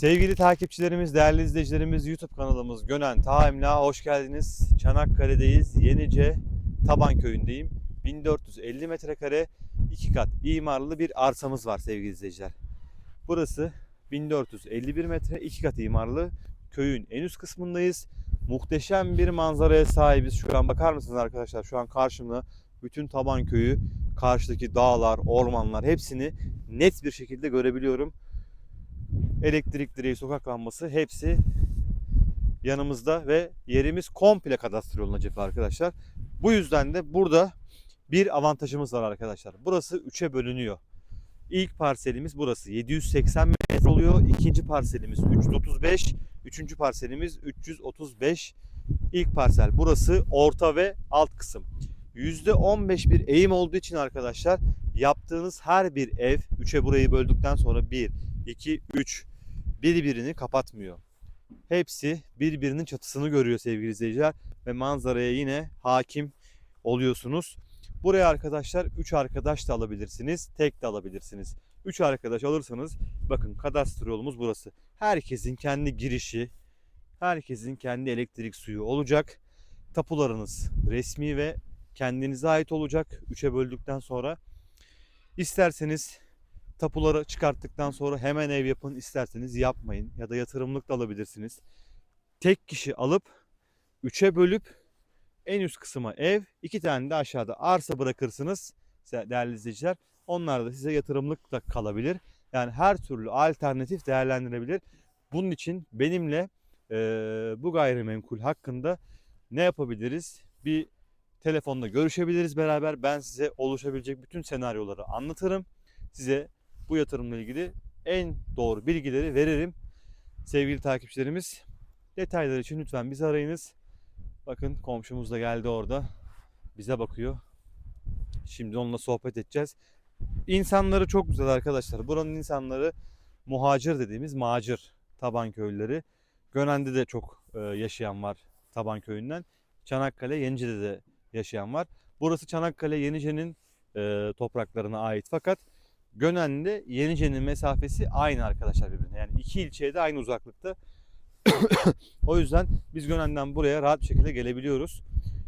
Sevgili takipçilerimiz, değerli izleyicilerimiz, YouTube kanalımız Gönen Taimla hoş geldiniz. Çanakkale'deyiz. Yenice Taban köyündeyim. 1450 metrekare iki kat imarlı bir arsamız var sevgili izleyiciler. Burası 1451 metre iki kat imarlı köyün en üst kısmındayız. Muhteşem bir manzaraya sahibiz. Şu an bakar mısınız arkadaşlar? Şu an karşımda bütün Taban köyü, karşıdaki dağlar, ormanlar hepsini net bir şekilde görebiliyorum elektrik direği, sokak lambası hepsi yanımızda ve yerimiz komple kadastro yoluna cephe arkadaşlar. Bu yüzden de burada bir avantajımız var arkadaşlar. Burası 3'e bölünüyor. İlk parselimiz burası 780 metre oluyor. İkinci parselimiz 335. Üçüncü parselimiz 335. İlk parsel burası orta ve alt kısım. %15 bir eğim olduğu için arkadaşlar yaptığınız her bir ev 3'e burayı böldükten sonra 1, 2, 3 birbirini kapatmıyor. Hepsi birbirinin çatısını görüyor sevgili izleyiciler ve manzaraya yine hakim oluyorsunuz. Buraya arkadaşlar 3 arkadaş da alabilirsiniz, tek de alabilirsiniz. 3 arkadaş alırsanız bakın kadastro yolumuz burası. Herkesin kendi girişi, herkesin kendi elektrik suyu olacak. Tapularınız resmi ve kendinize ait olacak 3'e böldükten sonra. İsterseniz tapuları çıkarttıktan sonra hemen ev yapın isterseniz yapmayın ya da yatırımlık da alabilirsiniz. Tek kişi alıp 3'e bölüp en üst kısma ev, iki tane de aşağıda arsa bırakırsınız değerli izleyiciler. Onlar da size yatırımlık da kalabilir. Yani her türlü alternatif değerlendirebilir. Bunun için benimle e, bu gayrimenkul hakkında ne yapabiliriz? Bir telefonda görüşebiliriz beraber. Ben size oluşabilecek bütün senaryoları anlatırım. Size bu yatırımla ilgili en doğru bilgileri veririm. Sevgili takipçilerimiz detaylar için lütfen bizi arayınız. Bakın komşumuz da geldi orada. Bize bakıyor. Şimdi onunla sohbet edeceğiz. İnsanları çok güzel arkadaşlar. Buranın insanları muhacir dediğimiz macir taban köylüleri. Gönen'de de çok e, yaşayan var taban köyünden. Çanakkale, Yenice'de de yaşayan var. Burası Çanakkale, Yenice'nin e, topraklarına ait fakat Gönen'de Yenice'nin mesafesi aynı arkadaşlar birbirine. Yani iki ilçeye de aynı uzaklıkta. o yüzden biz Gönen'den buraya rahat bir şekilde gelebiliyoruz.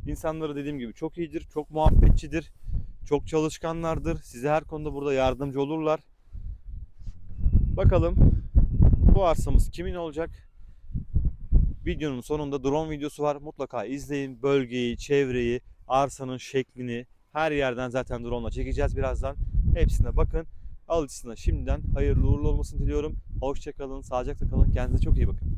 İnsanları dediğim gibi çok iyidir, çok muhabbetçidir, çok çalışkanlardır. Size her konuda burada yardımcı olurlar. Bakalım bu arsamız kimin olacak? Videonun sonunda drone videosu var. Mutlaka izleyin. Bölgeyi, çevreyi, arsanın şeklini her yerden zaten drone ile çekeceğiz birazdan. Hepsine bakın. Alıcısına şimdiden hayırlı uğurlu olmasını diliyorum. Hoşçakalın, sağlıcakla kalın. Kendinize çok iyi bakın.